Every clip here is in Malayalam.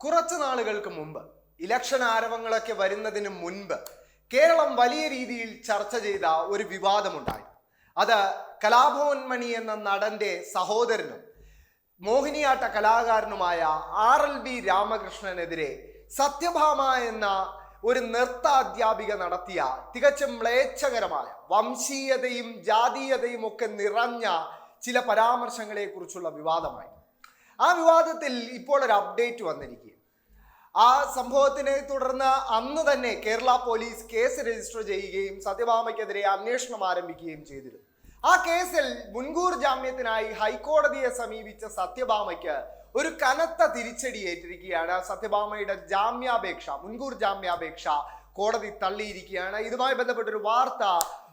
കുറച്ച് നാളുകൾക്ക് മുമ്പ് ഇലക്ഷൻ ആരവങ്ങളൊക്കെ വരുന്നതിന് മുൻപ് കേരളം വലിയ രീതിയിൽ ചർച്ച ചെയ്ത ഒരു വിവാദമുണ്ടായി. അത് കലാഭവൻ മണി എന്ന നടന്റെ സഹോദരനും മോഹിനിയാട്ട കലാകാരനുമായ ആർ എൽ ബി രാമകൃഷ്ണനെതിരെ സത്യഭാമ എന്ന ഒരു നൃത്ത അധ്യാപിക നടത്തിയ തികച്ചും മ്ലേച്ഛകരമായ വംശീയതയും ജാതീയതയും ഒക്കെ നിറഞ്ഞ ചില പരാമർശങ്ങളെ കുറിച്ചുള്ള വിവാദമായി. ആ വിവാദത്തിൽ ഇപ്പോൾ ഒരു അപ്ഡേറ്റ് വന്നിരിക്കുക ആ സംഭവത്തിനെ തുടർന്ന് അന്ന് തന്നെ കേരള പോലീസ് കേസ് രജിസ്റ്റർ ചെയ്യുകയും സത്യഭാമയ്ക്കെതിരെ അന്വേഷണം ആരംഭിക്കുകയും ചെയ്തിരുന്നു. ആ കേസിൽ മുൻകൂർ ജാമ്യത്തിനായി ഹൈക്കോടതിയെ സമീപിച്ച സത്യഭാമയ്ക്ക് ഒരു കനത്ത തിരിച്ചടി ഏറ്റിരിക്കുകയാണ്. സത്യഭാമയുടെ ജാമ്യാപേക്ഷ മുൻകൂർ ജാമ്യാപേക്ഷ കോടതി തള്ളിയിരിക്കുകയാണ്. ഇതുമായി ബന്ധപ്പെട്ട ഒരു വാർത്ത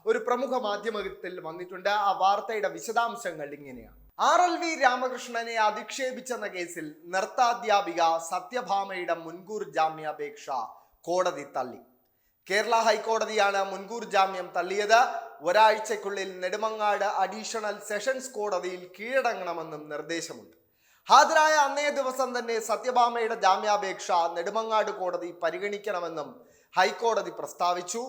ഒരു പ്രമുഖ മാധ്യമത്തിൽ വന്നിട്ടുണ്ട്. ആ വാർത്തയുടെ വിശദാംശങ്ങൾ ഇങ്ങനെയാണ്. ആർ എൽ വി രാമകൃഷ്ണനെ അധിക്ഷേപിച്ചെന്ന കേസിൽ നൃത്താധ്യാപിക സത്യഭാമയുടെ മുൻകൂർ ജാമ്യാപേക്ഷ കോടതി തള്ളി. കേരള ഹൈക്കോടതിയാണ് മുൻകൂർ ജാമ്യം തള്ളിയത്. ഒരാഴ്ചക്കുള്ളിൽ നെടുമങ്ങാട് അഡീഷണൽ സെഷൻസ് കോടതിയിൽ കീഴടങ്ങണമെന്നും നിർദ്ദേശമുണ്ട്. ഹാജരായ അന്നേ ദിവസം തന്നെ സത്യഭാമയുടെ ജാമ്യാപേക്ഷ നെടുമങ്ങാട് കോടതി പരിഗണിക്കണമെന്നും ഹൈക്കോടതി പ്രസ്താവിച്ചു.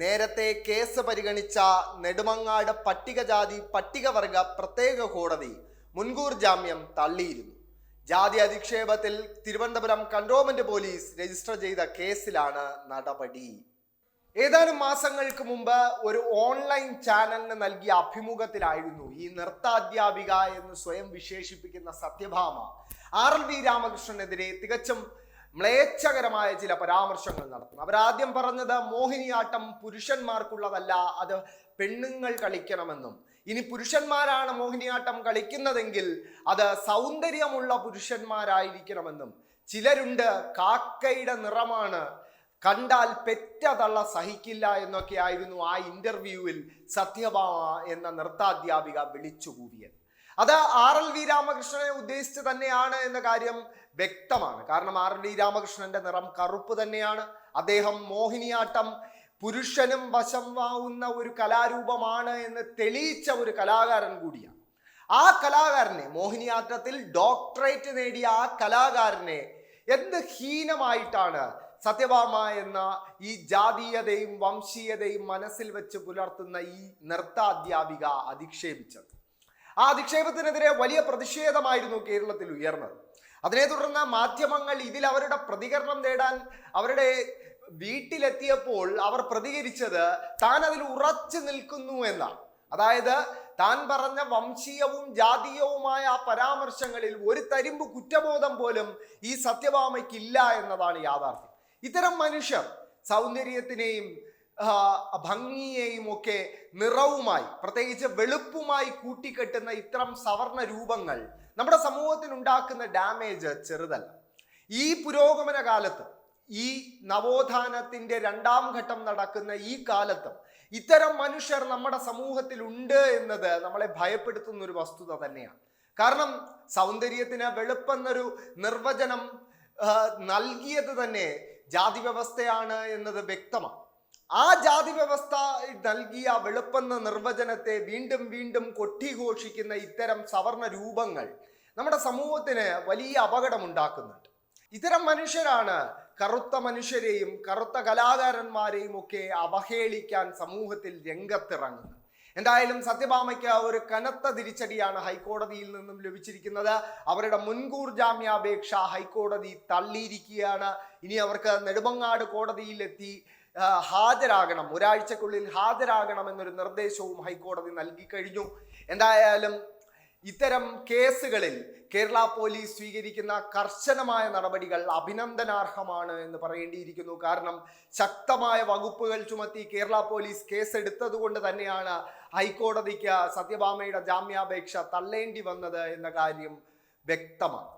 നേരത്തെ കേസ് പരിഗണിച്ച നെടുമങ്ങാട് പട്ടികജാതി പട്ടികവർഗ പ്രത്യേക കോടതി മുൻകൂർ ജാമ്യം തള്ളിയിരുന്നു. ജാതി അധിക്ഷേപത്തിൽ തിരുവനന്തപുരം കണ്ടോൺമെന്റ് പോലീസ് രജിസ്റ്റർ ചെയ്ത കേസിലാണ് നടപടി. ഏതാനും മാസങ്ങൾക്ക് മുമ്പ് ഒരു ഓൺലൈൻ ചാനലിന് നൽകിയ അഭിമുഖത്തിലായിരുന്നു ഈ നൃത്താധ്യാപിക എന്ന് സ്വയം വിശേഷിപ്പിക്കുന്ന സത്യഭാമ. ആർ എൽ വി രാമകൃഷ്ണനെതിരെ തികച്ചും മ്ലേച്ഛകരമായ ചില പരാമർശങ്ങൾ നടത്തുന്നു. അവരാദ്യം പറഞ്ഞത് മോഹിനിയാട്ടം പുരുഷന്മാർക്കുള്ളതല്ല അത് പെണ്ണുങ്ങൾ കളിക്കണമെന്നും. ഇനി പുരുഷന്മാരാണ് മോഹിനിയാട്ടം കളിക്കുന്നതെങ്കിൽ അത് സൗന്ദര്യമുള്ള പുരുഷന്മാരായിരിക്കണമെന്നും. ചിലരുണ്ട് കാക്കയുടെ നിറമാണ് കണ്ടാൽ പെറ്റ തള്ള സഹിക്കില്ല എന്നൊക്കെ ആയിരുന്നു ആ ഇന്റർവ്യൂവിൽ സത്യഭാമ എന്ന നൃത്താധ്യാപിക വിളിച്ചു കൂവിയത് അത് ആർ എൽ വി രാമകൃഷ്ണനെ ഉദ്ദേശിച്ച് തന്നെയാണ് എന്ന കാര്യം വ്യക്തമാണ്. കാരണം ആർ എൽ വി രാമകൃഷ്ണന്റെ നിറം കറുപ്പ് തന്നെയാണ്. അദ്ദേഹം മോഹിനിയാട്ടം പുരുഷനും വശമാവുന്ന ഒരു കലാരൂപമാണ് എന്ന് തെളിയിച്ച ഒരു കലാകാരൻ കൂടിയാണ്. ആ കലാകാരനെ മോഹിനിയാട്ടത്തിൽ ഡോക്ടറേറ്റ് നേടിയ ആ കലാകാരനെ എന്ത് ഹീനമായിട്ടാണ് സത്യഭാമ എന്ന ഈ ജാതീയതയും വംശീയതയും മനസ്സിൽ വെച്ച് പുലർത്തുന്ന ഈ നൃത്താധ്യാപിക അധിക്ഷേപിച്ചത്. ആ അധിക്ഷേപത്തിനെതിരെ വലിയ പ്രതിഷേധമായിരുന്നു കേരളത്തിൽ ഉയർന്നത്. അതിനെ തുടർന്ന് മാധ്യമങ്ങൾ ഇതിൽ അവരുടെ പ്രതികരണം നേടാൻ അവരുടെ വീട്ടിലെത്തിയപ്പോൾ അവർ പ്രതികരിച്ചത് താൻ അതിൽ ഉറച്ചു നിൽക്കുന്നു എന്നാണ്. അതായത് താൻ പറഞ്ഞ വംശീയവും ജാതീയവുമായ ആ പരാമർശങ്ങളിൽ ഒരു തരിമ്പ് കുറ്റബോധം പോലും ഈ സത്യഭാമയ്ക്കില്ല എന്നതാണ് യാഥാർത്ഥ്യം. ഇത്തരം മനുഷ്യർ സൗന്ദര്യത്തിനെയും ഭംഗിയെയും ഒക്കെ നിറവുമായി പ്രത്യേകിച്ച് വെളുപ്പുമായി കൂട്ടിക്കെട്ടുന്ന ഇത്തരം സവർണ രൂപങ്ങൾ നമ്മുടെ സമൂഹത്തിനുണ്ടാക്കുന്ന ഡാമേജ് ചെറുതല്ല. ഈ പുരോഗമന കാലത്ത് ഈ നവോത്ഥാനത്തിന്റെ രണ്ടാം ഘട്ടം നടക്കുന്ന ഈ കാലത്തും ഇത്തരം മനുഷ്യർ നമ്മുടെ സമൂഹത്തിൽ ഉണ്ട് എന്നത് നമ്മളെ ഭയപ്പെടുത്തുന്ന ഒരു വസ്തുത തന്നെയാണ്. കാരണം സൗന്ദര്യത്തിന് വെളുപ്പെന്നൊരു നിർവചനം നൽകിയത് തന്നെ ജാതി വ്യവസ്ഥയാണ് എന്നത് വ്യക്തമാണ്. ആ ജാതി വ്യവസ്ഥ നൽകിയ വെളുപ്പെന്ന നിർവചനത്തെ വീണ്ടും വീണ്ടും കൊട്ടിഘോഷിക്കുന്ന ഇത്തരം സവർണ രൂപങ്ങൾ നമ്മുടെ സമൂഹത്തിന് വലിയ അപകടമുണ്ടാക്കുന്നുണ്ട്. ഇത്തരം മനുഷ്യരാണ് കറുത്ത മനുഷ്യരെയും കറുത്ത കലാകാരന്മാരെയും ഒക്കെ അവഹേളിക്കാൻ സമൂഹത്തിൽ രംഗത്തിറങ്ങുന്നത്. എന്തായാലും സത്യഭാമയ്ക്ക് ഒരു കനത്ത തിരിച്ചടിയാണ് ഹൈക്കോടതിയിൽ നിന്നും ലഭിച്ചിരിക്കുന്നത്. അവരുടെ മുൻകൂർ ജാമ്യാപേക്ഷ ഹൈക്കോടതി തള്ളിയിരിക്കുകയാണ്. ഇനി അവർക്ക് നെടുമങ്ങാട് കോടതിയിലെത്തി ഹാജരാകണം. ഒരാഴ്ചക്കുള്ളിൽ ഹാജരാകണം എന്നൊരു നിർദ്ദേശവും ഹൈക്കോടതി നൽകി കഴിഞ്ഞു. എന്തായാലും ഇത്തരം കേസുകളിൽ കേരള പോലീസ് സ്വീകരിക്കുന്ന കർശനമായ നടപടികൾ അഭിനന്ദനാർഹമാണ് എന്ന് പറയേണ്ടിയിരിക്കുന്നു. കാരണം ശക്തമായ വകുപ്പുകൾ ചുമത്തി കേരള പോലീസ് കേസെടുത്തത് കൊണ്ട് തന്നെയാണ് ഹൈക്കോടതിക്ക് സത്യഭാമയുടെ ജാമ്യാപേക്ഷ തള്ളേണ്ടി വന്നത് എന്ന കാര്യം വ്യക്തമാണ്.